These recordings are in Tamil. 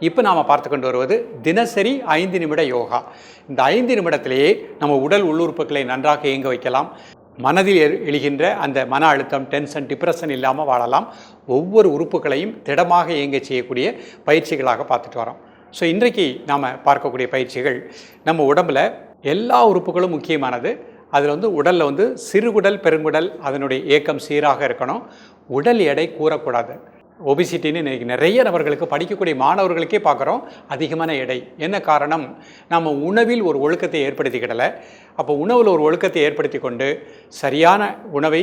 இப்போ நாம் பார்த்து கொண்டு வருவது தினசரி ஐந்து நிமிட யோகா. இந்த ஐந்து நிமிடத்திலேயே நம்ம உடல் உள்ளுறுப்புகளை நன்றாக இயங்க வைக்கலாம். மனதில் எழு- எழுகின்ற அந்த மன அழுத்தம் டென்ஷன் டிப்ரெஷன் இல்லாமல் வாழலாம். ஒவ்வொரு உறுப்புகளையும் திடமாக இயங்க செய்யக்கூடிய பயிற்சிகளாக பார்த்துட்டு வரோம். ஸோ இன்றைக்கு நாம் பார்க்கக்கூடிய பயிற்சிகள் நம்ம உடம்பில் எல்லா உறுப்புகளும் முக்கியமானது. அதில் வந்து உடலில் வந்து சிறுகுடல் பெருங்குடல் அதனுடைய இயக்கம் சீராக இருக்கணும். உடல் எடை கூறக்கூடாது. ஒபிசிட்டின்னு இன்னைக்கு நிறைய நபர்களுக்கு படிக்கக்கூடிய மாணவர்களுக்கே பார்க்குறோம் அதிகமான எடை. என்ன காரணம்? நம்ம உணவில் ஒரு ஒழுக்கத்தை ஏற்படுத்திக்கிடலை. அப்போ உணவில் ஒரு ஒழுக்கத்தை ஏற்படுத்தி கொண்டு சரியான உணவை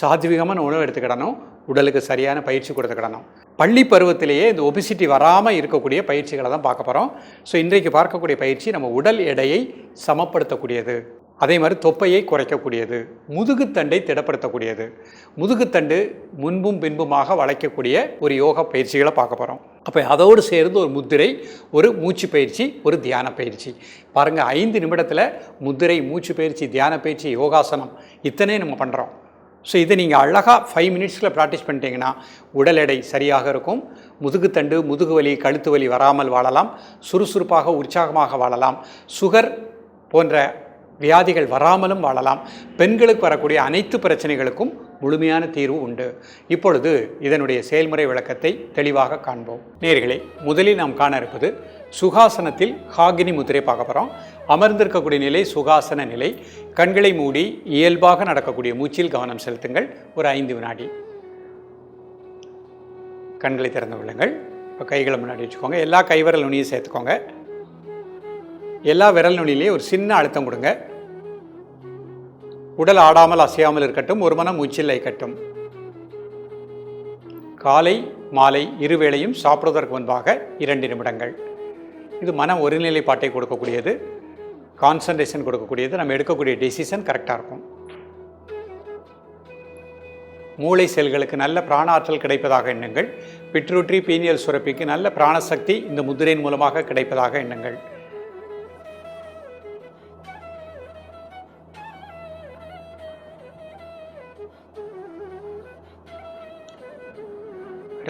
சாத்விகமான உணவு எடுத்துக்கிடணும். உடலுக்கு சரியான பயிற்சி கொடுத்துக்கிடணும். பள்ளி பருவத்திலேயே இந்த ஒபிசிட்டி வராமல் இருக்கக்கூடிய பயிற்சிகளை தான் பார்க்க போகிறோம் ஸோ இன்றைக்கு பார்க்கக்கூடிய பயிற்சி நம்ம உடல் எடையை சமப்படுத்தக்கூடியது. அதே மாதிரி தொப்பையை குறைக்கக்கூடியது முதுகுத்தண்டை திடப்படுத்தக்கூடியது. முதுகுத்தண்டு முன்பும் பின்புமாக வளைக்கக்கூடிய ஒரு யோகா பயிற்சிகளை பார்க்க போகிறோம் அப்போ அதோடு சேர்ந்து ஒரு முத்திரை ஒரு மூச்சு பயிற்சி ஒரு தியான பயிற்சி. பாருங்கள் ஐந்து நிமிடத்தில் முத்திரை மூச்சு பயிற்சி தியான பயிற்சி யோகாசனம் இத்தனை நம்ம பண்ணுறோம் ஸோ இதை நீங்கள் அழகாக ஃபைவ் மினிட்ஸில் ப்ராக்டிஸ் பண்ணிட்டீங்கன்னா உடல் எடை சரியாக இருக்கும். முதுகுத்தண்டு முதுகு வலி கழுத்து வலி வராமல் வாழலாம். சுறுசுறுப்பாக உற்சாகமாக வாழலாம். சுகர் போன்ற வியாதிகள் வராமலும் வாழலாம். பெண்களுக்கு வரக்கூடிய அனைத்து பிரச்சனைகளுக்கும் முழுமையான தீர்வு உண்டு. இப்பொழுது இதனுடைய செயல்முறை விளக்கத்தை தெளிவாக காண்போம். நேர்களே முதலில் நாம் காண இருப்பது சுகாசனத்தில் ஹாகினி முதிரை பார்க்க போகிறோம் அமர்ந்திருக்கக்கூடிய நிலை சுகாசன நிலை. கண்களை மூடி இயல்பாக நடக்கக்கூடிய மூச்சில் கவனம் செலுத்துங்கள். ஒரு ஐந்து வினாடி. கண்களை திறந்து விடுங்கள் இப்போ கைகளை முன்னாடி வச்சுக்கோங்க. எல்லா கைவரல் நுனியும் சேர்த்துக்கோங்க. எல்லா விரல் நுனிலையும் ஒரு சின்ன அழுத்தம் கொடுங்க. உடல் ஆடாமல் அசையாமல் இருக்கட்டும் ஒரு மனம் மூச்சில் இருக்கட்டும் காலை மாலை இருவேளையும் சாப்பிடுவதற்கு முன்பாக இரண்டு நிமிடங்கள். இது மன ஒருநிலைப்பாட்டை கொடுக்கக்கூடியது. கான்சன்ட்ரேஷன் கொடுக்கக்கூடியது. நம்ம எடுக்கக்கூடிய டெசிஷன் கரெக்டாக இருக்கும். மூளை செல்களுக்கு நல்ல பிராண ஆற்றல் கிடைப்பதாக எண்ணுங்கள். பிட்ரூட்ரி பீனியல் சுரப்பிக்கு நல்ல பிராணசக்தி இந்த முதிரையின் மூலமாக கிடைப்பதாக எண்ணுங்கள்.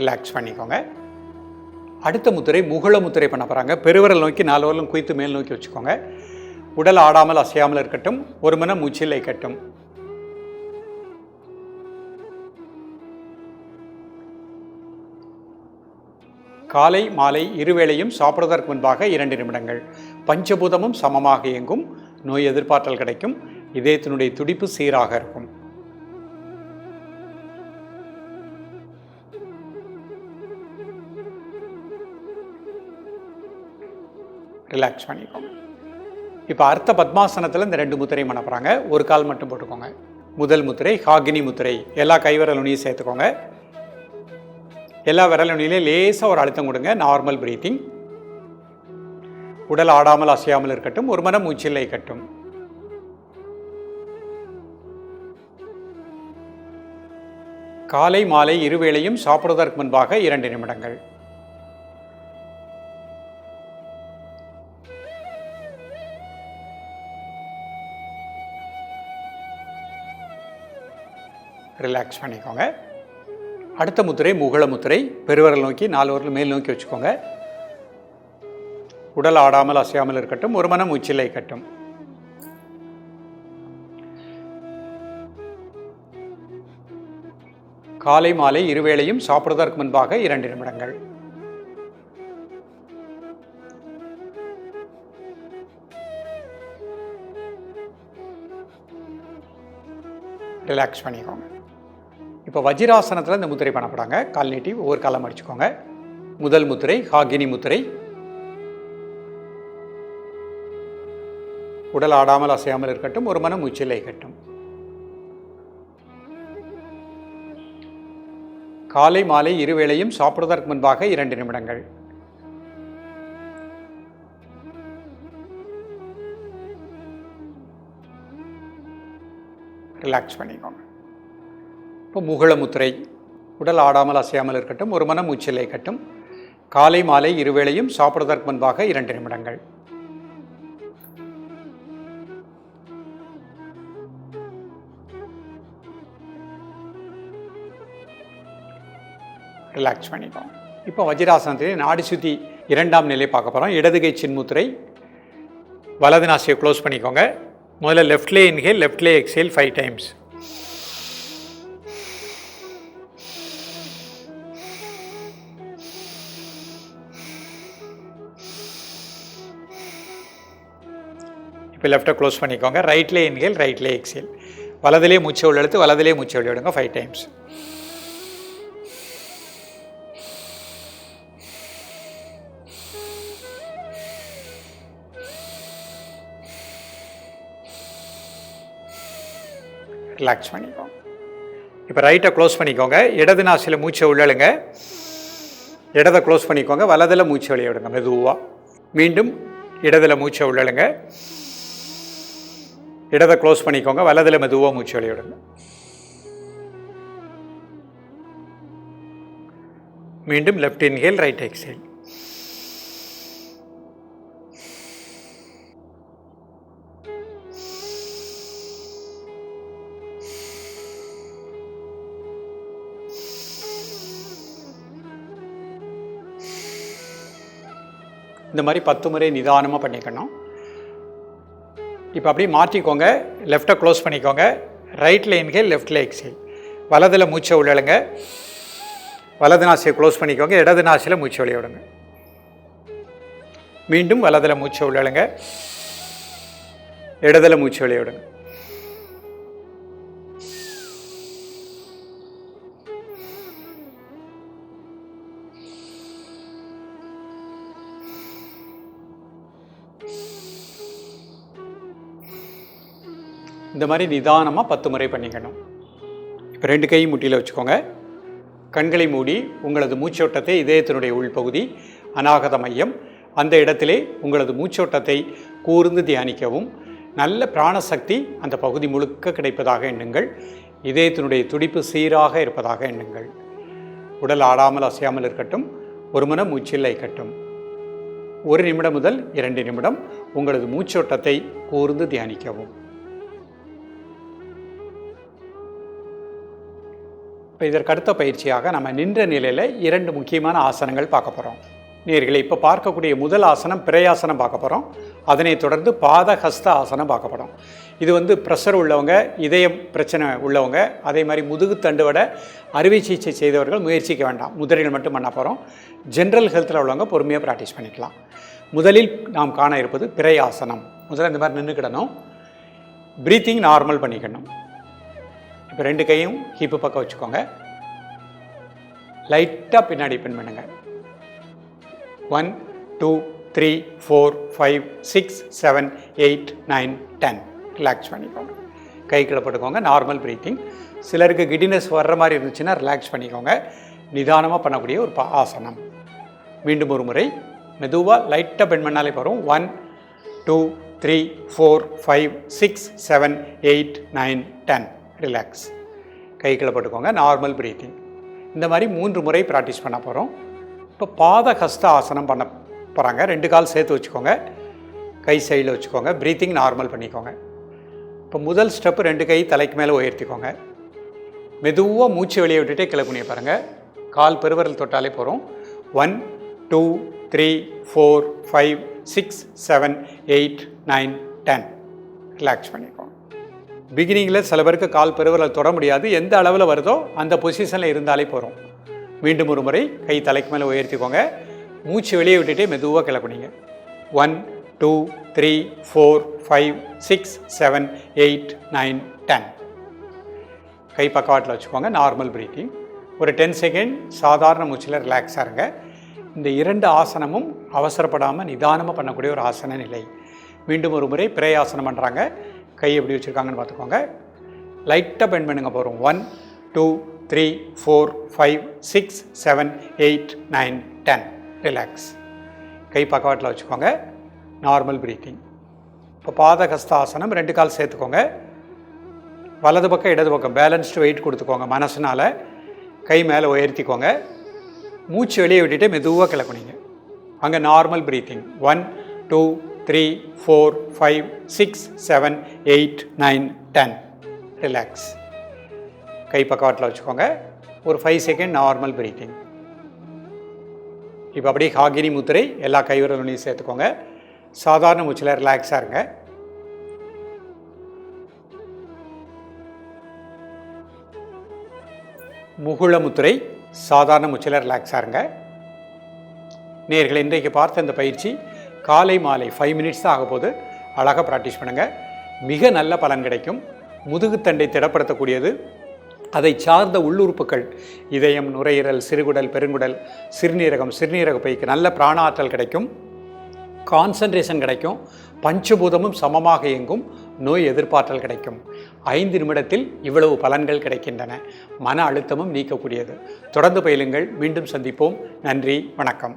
ரிலாக்ஸ் பண்ணிக்கோங்க. அடுத்த முத்திரை முகுள முத்திரை பண்ண போகிறாங்க பெருவிரல் நோக்கி நாலு வரலும் குய்த்து மேல் நோக்கி வச்சுக்கோங்க. உடல் ஆடாமல் அசையாமல் இருக்கட்டும். ஒரு மன மூச்சில் கட்டும் காலை மாலை இருவேளையும் சாப்பிடுவதற்கு முன்பாக இரண்டு நிமிடங்கள். பஞ்சபூதமும் சமமாக இயங்கும். நோய் எதிர்பார்த்தல் கிடைக்கும். இதயத்தினுடைய துடிப்பு சீராக இருக்கும். ரிலாக்ஸ் பண்ணிக்கோங்க. இப்போ அர்த்த பத்மாசனத்தில் இந்த ரெண்டு முத்திரை மணப்புறாங்க. ஒரு கால் மட்டும் போட்டுக்கோங்க. முதல் முத்திரை ஹாகினி முத்திரை. எல்லா கைவிரல் நுனியும் சேர்த்துக்கோங்க. எல்லா விரல் நுனியிலையும் லேசாக ஒரு அழுத்தம் கொடுங்க. நார்மல் பிரீத்திங் உடல் ஆடாமல் அசையாமல் இருக்கட்டும். ஒரு மனம் மூச்சில் இருக்கட்டும். காலை மாலை இருவேளையும் சாப்பிடுவதற்கு முன்பாக இரண்டு நிமிடங்கள். ரிலாக்ஸ் பண்ணிக்கோங்க. அடுத்த முத்திரை முகுள முத்திரை பெருவரல் நோக்கி நாலு வரல் மேல் நோக்கி வச்சுக்கோங்க. உடல் ஆடாமல் அசையாமல் இருக்கட்டும். ஒரு மனம் உச்சிலை கட்டும் காலை மாலை இருவேளையும் சாப்பிடுவதற்கு முன்பாக இரண்டு நிமிடங்கள். ரிலாக்ஸ் பண்ணிக்கோங்க. இப்போ வஜ்ராசனத்தில் இந்த முத்திரை பண்ணப்படாங்க. கால் நீட்டி ஒவ்வொரு காலம் அடிச்சுக்கோங்க முதல் முத்திரை ஹாகினி முத்திரை. உடல் ஆடாமல் அசையாமல் இருக்கட்டும் ஒரு மனம் உச்சில் இருக்கட்டும் காலை மாலை இருவேளையும் சாப்பிடுவதற்கு முன்பாக இரண்டு நிமிடங்கள். ரிலாக்ஸ் பண்ணிக்கோங்க. இப்போ முகுளமுத்திரை உடல் ஆடாமல் அசையாமல் இருக்கட்டும் ஒரு மன மூச்சிலை கட்டும் காலை மாலை இருவேளையும் சாப்பிடுவதற்கு முன்பாக இரண்டு நிமிடங்கள். ரிலாக்ஸ் பண்ணிக்கோங்க. இப்போ வஜ்ராசனத்திலே நாடி சுத்தி இரண்டாம் நிலை பார்க்க போகிறோம் இடதுகை சின்முத்திரை வலது நாசியை க்ளோஸ் பண்ணிக்கோங்க. முதல்ல லெஃப்ட்லே இன்ஹேல் லெஃப்ட்லே எக்ஸேல் ஃபைவ் டைம்ஸ் இப்போ லெஃப்ட்டை க்ளோஸ் பண்ணிக்கோங்க. ரைட்லே இன்ஹேல் ரைட்லே எக்ஸேல் வலதிலே மூச்சை உள்ள எடுத்து வலதிலே மூச்சை வெளியே விடுங்க ஃபைவ் டைம்ஸ் ரிலாக்ஸ் பண்ணிக்கோங்க. இப்போ ரைட்டை க்ளோஸ் பண்ணிக்கோங்க. இடது நாசியில் மூச்சை உள்ளழுங்க இடதை க்ளோஸ் பண்ணிக்கோங்க. வலதில் மூச்சை வெளியே விடுங்க. மெதுவாக மீண்டும் இடதில் மூச்சை உள்ளழுங்க இடதை க்ளோஸ் பண்ணிக்கோங்க. வலதில் மெதுவாக மூச்சு வெளியிடுங்க மீண்டும் லெஃப்ட் இன்ஹேல் ரைட் எக்ஸேல் இந்த மாதிரி பத்து முறை நிதானமாக பண்ணிக்கணும். இப்போ அப்படியே மாற்றிக்கோங்க. லெஃப்ட்டை க்ளோஸ் பண்ணிக்கோங்க. ரைட்டில் இன்ஹேல் லெஃப்டில் எக்ஸேல் வலதில் மூச்சை உள்ளழுங்க வலது நாசியை க்ளோஸ் பண்ணிக்கோங்க. இடது நாசியில் மூச்சை வெளியே விடுங்க. மீண்டும் வலதில் மூச்சை உள்ளழுங்க இடதில் மூச்சு வெளியே விடுங்க. இந்த மாதிரி நிதானமாக பத்து முறை பண்ணிக்கணும். இப்போ ரெண்டு கையும் முட்டியில் வச்சுக்கோங்க. கண்களை மூடி உங்களது மூச்சோட்டத்தை இதயத்தினுடைய உள்பகுதி அநாகத மையம் அந்த இடத்திலே உங்களது மூச்சோட்டத்தை கூர்ந்து தியானிக்கவும். நல்ல பிராணசக்தி அந்த பகுதி முழுக்க கிடைப்பதாக எண்ணுங்கள். இதயத்தினுடைய துடிப்பு சீராக இருப்பதாக எண்ணுங்கள். உடல் ஆடாமல் அசையாமல் இருக்கட்டும் ஒரு மன மூச்சில் இருக்கட்டும். ஒரு நிமிடம் முதல் இரண்டு நிமிடம் உங்களது மூச்சோட்டத்தை கூர்ந்து தியானிக்கவும். இப்போ இதற்கு அடுத்த பயிற்சியாக நம்ம நின்ற நிலையில் இரண்டு முக்கியமான ஆசனங்கள் பார்க்க போகிறோம் நேர்களை இப்போ பார்க்கக்கூடிய முதல் ஆசனம் பிரயாசனம் பார்க்க போகிறோம் அதனைத் தொடர்ந்து பாதஹஸ்த ஆசனம் பார்க்க போகிறோம் இது வந்து ப்ரெஷர் உள்ளவங்க இதயம் பிரச்சனை உள்ளவங்க அதே மாதிரி முதுகு தண்டுவட அறுவை சிகிச்சை செய்தவர்கள் முயற்சிக்க வேண்டாம். முதலில் மட்டும் பண்ண போகிறோம் ஜென்ரல் ஹெல்த்தில் உள்ளவங்க பொறுமையாக ப்ராக்டிஸ் பண்ணிக்கலாம். முதலில் நாம் காண இருப்பது பிரயாசனம். முதல்ல இந்த மாதிரி நின்றுக்கிடணும் ப்ரீத்திங் நார்மல் பண்ணிக்கணும். இப்போ ரெண்டு கையும் ஹிப்பு பக்கம் வச்சுக்கோங்க. லைட்டாக பின்னாடி பின் பண்ணுங்க. One two three four five six seven eight nine ten relax பண்ணிக்கோங்க. கை கீழே போட்டுக்கோங்க. நார்மல் ப்ரீத்திங் சிலருக்கு கிடினஸ் வர்ற மாதிரி இருந்துச்சுன்னா ரிலாக்ஸ் பண்ணிக்கோங்க. நிதானமாக பண்ணக்கூடிய ஒரு பா- ஆசனம். மீண்டும் ஒரு முறை. மெதுவாக லைட்டாக பெண் பண்ணாலே போகிறோம் one two three four five six seven eight nine ten relax கை போட்டுக்கோங்க. நார்மல் ப்ரீத்திங் இந்த மாதிரி மூன்று முறை ப்ராக்டிஸ் பண்ண போகிறோம் இப்போ பாத ஹஸ்த ஆசனம் பண்ண போகிறாங்க ரெண்டு கால் சேர்த்து வச்சுக்கோங்க. கை சைடில் வச்சுக்கோங்க. ப்ரீத்திங் நார்மல் பண்ணிக்கோங்க. இப்போ முதல் ஸ்டெப்பு ரெண்டு கை தலைக்கு மேலே உயர்த்திக்கோங்க. மெதுவாக மூச்சு வெளியே விட்டுட்டே கிளப்புனிய பாருங்கள் கால் பெருவரல் தொட்டாலே போகிறோம் one two three four five six seven eight nine ten relax பண்ணிக்கோங்க பிகினிங்கில் சில பேருக்கு கால் பெருவரல் தொட முடியாது. எந்த அளவில் வருதோ அந்த பொசிஷனில் இருந்தாலே போகிறோம் மீண்டும் ஒரு முறை கை தலைக்கு மேலே உயர்த்திக்கோங்க. மூச்சு வெளியே விட்டுட்டே மெதுவாக கிளப்புனீங்க. One two three four five six seven eight nine ten கை பக்கவாட்டில் வச்சுக்கோங்க. நார்மல் ப்ரீத்திங் ஒரு டென் செகண்ட் சாதாரண மூச்சில் ரிலாக்ஸாக இருங்க. இந்த இரண்டு ஆசனமும் அவசரப்படாமல் நிதானமாக பண்ணக்கூடிய ஒரு ஆசன நிலை. மீண்டும் ஒரு முறை பிரயாசனம் பண்ணுறாங்க கை எப்படி வச்சுருக்காங்கன்னு பார்த்துக்கோங்க. லைட்டாக பெண்ட் பண்ணுங்க போகிறோம் one two three four five six seven eight nine ten relax கை பக்கவாட்டில் வச்சுக்கோங்க. நார்மல் ப்ரீத்திங் இப்போ பாதகஸ்தாசனம் ரெண்டு கால் சேர்த்துக்கோங்க. வலது பக்கம் இடது பக்கம் பேலன்ஸ்டு வெயிட் கொடுத்துக்கோங்க மனசுனால். கை மேலே உயர்த்திக்கோங்க. மூச்சு வெளியே விட்டுட்டு மெதுவாக கிளக்குனீங்க அங்கே normal breathing one two three four five six seven eight nine ten relax கை பக்கவாட்டில் வச்சுக்கோங்க. ஒரு ஃபைவ் செகண்ட் நார்மல் பிரீத்திங் இப்போ அப்படியே ஹாகினி முத்திரை எல்லா கைவிரலையும் சேர்த்துக்கோங்க. சாதாரண மூச்சில் ரிலாக்ஸாக இருங்க. முகுள முத்திரை சாதாரண மூச்சில் ரிலாக்ஸாக இருங்க. நேர்கள் இன்றைக்கு பார்த்த இந்த பயிற்சி காலை மாலை ஃபைவ் மினிட்ஸ் தான் ஆக போது அழகாக ப்ராக்டிஸ் பண்ணுங்கள் மிக நல்ல பலன் கிடைக்கும். முதுகுத்தண்டை திடப்படுத்தக்கூடியது. அதை சார்ந்த உள்ளுறுப்புகள் இதயம் நுரையீரல் சிறுகுடல் பெருங்குடல் சிறுநீரகம் சிறுநீரக பைக்கு நல்ல பிராணாற்றல் கிடைக்கும். கான்சன்ட்ரேஷன் கிடைக்கும். பஞ்சபூதமும் சமமாக இயங்கும். நோய் எதிர்பார்த்தல் கிடைக்கும். ஐந்து நிமிடத்தில் இவ்வளவு பலன்கள் கிடைக்கின்றன. மன அழுத்தமும் நீக்கக்கூடியது. தொடர்ந்து பயிலுங்கள். மீண்டும் சந்திப்போம். நன்றி. வணக்கம்.